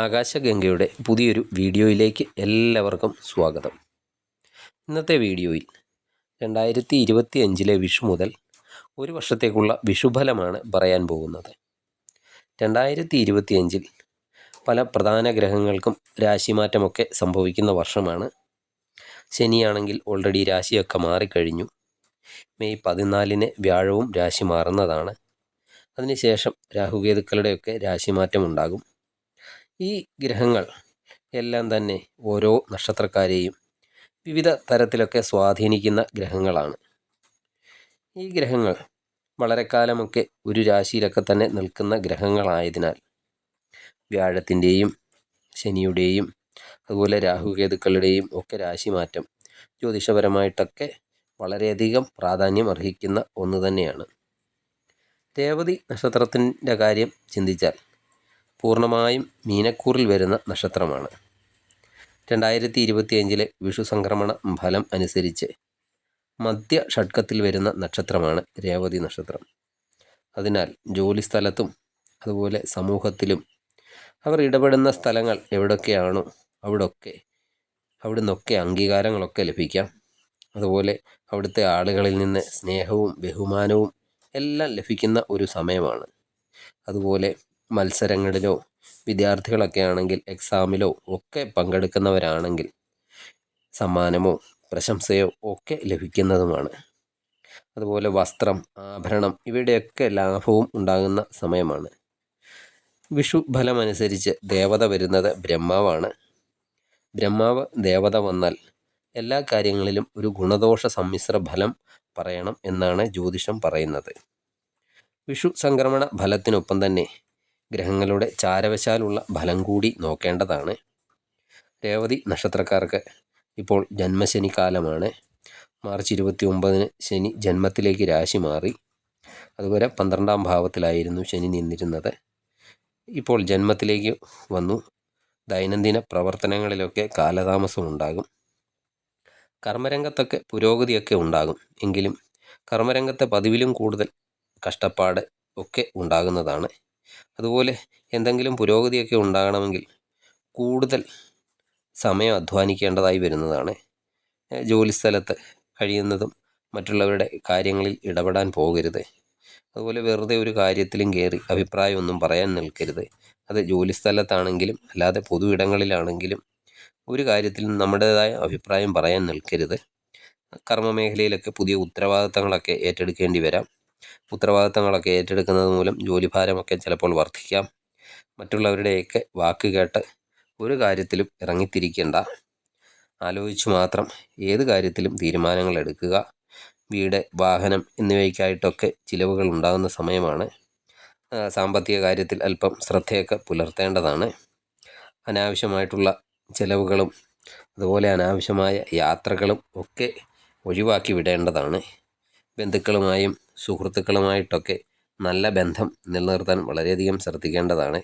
ആകാശഗംഗയുടെ പുതിയൊരു വീഡിയോയിലേക്ക് എല്ലാവർക്കും സ്വാഗതം. ഇന്നത്തെ വീഡിയോയിൽ രണ്ടായിരത്തി ഇരുപത്തി അഞ്ചിലെ വിഷു മുതൽ ഒരു വർഷത്തേക്കുള്ള വിഷുഫലമാണ് പറയാൻ പോകുന്നത്. രണ്ടായിരത്തി ഇരുപത്തി അഞ്ചിൽ പല പ്രധാന ഗ്രഹങ്ങൾക്കും രാശിമാറ്റമൊക്കെ സംഭവിക്കുന്ന വർഷമാണ്. ശനിയാണെങ്കിൽ ഓൾറെഡി രാശിയൊക്കെ മാറിക്കഴിഞ്ഞു. മെയ് പതിനാലിന് വ്യാഴവും രാശി മാറുന്നതാണ്. അതിനുശേഷം രാഹുകേതുക്കളുടെയൊക്കെ രാശിമാറ്റം ഉണ്ടാകും ഈ ഗ്രഹങ്ങൾ എല്ലാം തന്നെ ഓരോ നക്ഷത്രക്കാരെയും വിവിധ തരത്തിലൊക്കെ സ്വാധീനിക്കുന്ന ഗ്രഹങ്ങളാണ്. ഈ ഗ്രഹങ്ങൾ വളരെ കാലമൊക്കെ ഒരു രാശിയിലൊക്കെ തന്നെ നിൽക്കുന്ന ഗ്രഹങ്ങളായതിനാൽ വ്യാഴത്തിന്റെയും ശനിയുടെയും അതുപോലെ രാഹുകേതുക്കളുടെയും ഒക്കെ രാശിമാറ്റം ജ്യോതിഷപരമായിട്ടൊക്കെ വളരെയധികം പ്രാധാന്യം അർഹിക്കുന്ന ഒന്ന് തന്നെയാണ്. രേവതി നക്ഷത്രത്തിന്റെ കാര്യം ചിന്തിച്ചാൽ പൂർണമായും മീനക്കൂറിൽ വരുന്ന നക്ഷത്രമാണ്. രണ്ടായിരത്തി ഇരുപത്തി അഞ്ചിലെ വിഷു സംക്രമണ ഫലം അനുസരിച്ച് മധ്യ ഷഡ്കത്തിൽ വരുന്ന നക്ഷത്രമാണ് രേവതി നക്ഷത്രം. അതിനാൽ ജോലിസ്ഥലത്തും അതുപോലെ സമൂഹത്തിലും അവർ ഇടപെടുന്ന സ്ഥലങ്ങൾ എവിടൊക്കെയാണോ അവിടൊക്കെ അവിടുന്നൊക്കെ അംഗീകാരങ്ങളൊക്കെ ലഭിക്കാം. അതുപോലെ അവിടുത്തെ ആളുകളിൽ നിന്ന് സ്നേഹവും ബഹുമാനവും എല്ലാം ലഭിക്കുന്ന ഒരു സമയമാണ്. അതുപോലെ മത്സരങ്ങളിലോ വിദ്യാർത്ഥികളൊക്കെ ആണെങ്കിൽ എക്സാമിലോ ഒക്കെ പങ്കെടുക്കുന്നവരാണെങ്കിൽ സമ്മാനമോ പ്രശംസയോ ഒക്കെ ലഭിക്കുന്നതുമാണ്. അതുപോലെ വസ്ത്രം ആഭരണം ഇവയുടെയൊക്കെ ലാഭവും ഉണ്ടാകുന്ന സമയമാണ്. വിഷു ഫലമനുസരിച്ച് ദേവത വരുന്നത് ബ്രഹ്മാവാണ്. ബ്രഹ്മാവ് ദേവത വന്നാൽ എല്ലാ കാര്യങ്ങളിലും ഒരു ഗുണദോഷ സമ്മിശ്ര ഫലം പറയണം എന്നാണ് ജ്യോതിഷം പറയുന്നത്. വിഷു സംക്രമണ ഫലത്തിനൊപ്പം തന്നെ ഗ്രഹങ്ങളുടെ ചാരവശാലുള്ള ഫലം കൂടി നോക്കേണ്ടതാണ്. രേവതി നക്ഷത്രക്കാർക്ക് ഇപ്പോൾ ജന്മശനി കാലമാണ് മാർച്ച് ഇരുപത്തി ഒമ്പതിന് ശനി ജന്മത്തിലേക്ക് രാശി മാറി. അതുപോലെ പന്ത്രണ്ടാം ഭാവത്തിലായിരുന്നു ശനി നിന്നിരുന്നത്. ഇപ്പോൾ ജന്മത്തിലേക്ക് വന്നു. ദൈനംദിന പ്രവർത്തനങ്ങളിലൊക്കെ കാലതാമസം ഉണ്ടാകും. കർമ്മരംഗത്തൊക്കെ പുരോഗതിയൊക്കെ ഉണ്ടാകും. എങ്കിലും കർമ്മരംഗത്തെ പതിവിലും കൂടുതൽ കഷ്ടപ്പാട് ഒക്കെ ഉണ്ടാകുന്നതാണ്. അതുപോലെ എന്തെങ്കിലും പുരോഗതിയൊക്കെ ഉണ്ടാകണമെങ്കിൽ കൂടുതൽ സമയം അധ്വാനിക്കേണ്ടതായി വരുന്നതാണ്. ജോലിസ്ഥലത്ത് കഴിയുന്നതും മറ്റുള്ളവരുടെ കാര്യങ്ങളിൽ ഇടപെടാൻ പോകരുത്. അതുപോലെ വെറുതെ ഒരു കാര്യത്തിലും കയറി അഭിപ്രായമൊന്നും പറയാൻ നിൽക്കരുത്. അത് ജോലിസ്ഥലത്താണെങ്കിലും അല്ലാതെ പൊതു ഇടങ്ങളിലാണെങ്കിലും ഒരു കാര്യത്തിലും നമ്മുടേതായ അഭിപ്രായം പറയാൻ നിൽക്കരുത്. കർമ്മമേഖലയിലൊക്കെ പുതിയ ഉത്തരവാദിത്തങ്ങളൊക്കെ ഏറ്റെടുക്കേണ്ടി വരാം. ഉത്തരവാദിത്തങ്ങളൊക്കെ ഏറ്റെടുക്കുന്നത് മൂലം ജോലിഭാരമൊക്കെ ചിലപ്പോൾ വർദ്ധിക്കാം. മറ്റുള്ളവരുടെയൊക്കെ വാക്ക് കേട്ട് ഒരു കാര്യത്തിലും ഇറങ്ങിത്തിരിക്കേണ്ട. ആലോചിച്ച് മാത്രം ഏത് കാര്യത്തിലും തീരുമാനങ്ങൾ എടുക്കുക. വീട് വാഹനം എന്നിവയ്ക്കായിട്ടൊക്കെ ചിലവുകൾ ഉണ്ടാകുന്ന സമയമാണ്. സാമ്പത്തിക കാര്യത്തിൽ അല്പം ശ്രദ്ധയൊക്കെ പുലർത്തേണ്ടതാണ്. അനാവശ്യമായിട്ടുള്ള ചിലവുകളും അതുപോലെ അനാവശ്യമായ യാത്രകളും ഒക്കെ ഒഴിവാക്കി വിടേണ്ടതാണ്. ബന്ധുക്കളുമായും സുഹൃത്തുക്കളുമായിട്ടൊക്കെ നല്ല ബന്ധം നിലനിർത്താൻ വളരെയധികം ശ്രദ്ധിക്കേണ്ടതാണ്.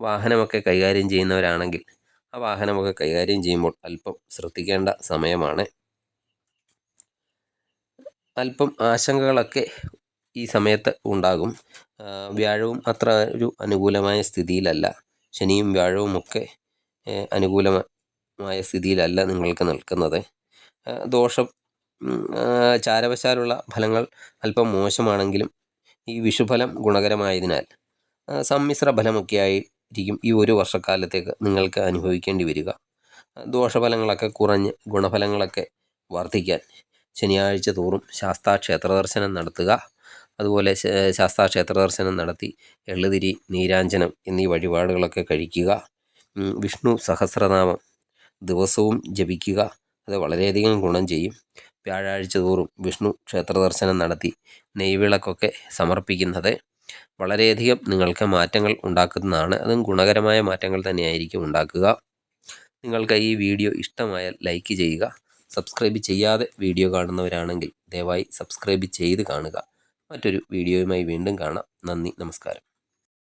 വാഹനമൊക്കെ കൈകാര്യം ചെയ്യുന്നവരാണെങ്കിൽ ആ വാഹനമൊക്കെ കൈകാര്യം ചെയ്യുമ്പോൾ അല്പം ശ്രദ്ധിക്കേണ്ട സമയമാണ്. അല്പം ആശങ്കകളൊക്കെ ഈ സമയത്ത് ഉണ്ടാകും. വ്യാഴവും അത്ര ഒരു അനുകൂലമായ സ്ഥിതിയിലല്ല. ശനിയും വ്യാഴവും ഒക്കെ അനുകൂലമായ സ്ഥിതിയിലല്ല നിങ്ങൾക്ക് നിൽക്കുന്നത്. ദോഷം ചാരവശാലുള്ള ഫലങ്ങൾ അല്പം മോശമാണെങ്കിലും ഈ വിഷുഫലം ഗുണകരമായതിനാൽ സമ്മിശ്ര ഫലമൊക്കെ ആയിരിക്കും ഈ ഒരു വർഷക്കാലത്തേക്ക് നിങ്ങൾക്ക് അനുഭവിക്കേണ്ടി വരിക. ദോഷഫലങ്ങളൊക്കെ കുറഞ്ഞ് ഗുണഫലങ്ങളൊക്കെ വർദ്ധിക്കാൻ ശനിയാഴ്ച തോറും ശാസ്താ ക്ഷേത്ര ദർശനം നടത്തുക. അതുപോലെ ശാസ്താ ക്ഷേത്ര ദർശനം നടത്തി എള്ളുതിരി നീരാഞ്ജനം എന്നീ വഴിപാടുകളൊക്കെ കഴിക്കുക. വിഷ്ണു സഹസ്രനാമം ദിവസവും ജപിക്കുക. അത് വളരെയധികം ഗുണം ചെയ്യും. വ്യാഴാഴ്ച തോറും വിഷ്ണു ക്ഷേത്ര ദർശനം നടത്തി നെയ്വിളക്കൊക്കെ സമർപ്പിക്കുന്നത്. വളരെയധികം നിങ്ങൾക്ക് മാറ്റങ്ങൾ ഉണ്ടാക്കുന്നതാണ്. അതും ഗുണകരമായ മാറ്റങ്ങൾ തന്നെയായിരിക്കും ഉണ്ടാക്കുക. നിങ്ങൾക്ക് ഈ വീഡിയോ ഇഷ്ടമായാൽ ലൈക്ക് ചെയ്യുക. സബ്സ്ക്രൈബ് ചെയ്യാതെ വീഡിയോ കാണുന്നവരാണെങ്കിൽ ദയവായി സബ്സ്ക്രൈബ് ചെയ്ത് കാണുക. മറ്റൊരു വീഡിയോയുമായി വീണ്ടും കാണാം. നന്ദി നമസ്കാരം.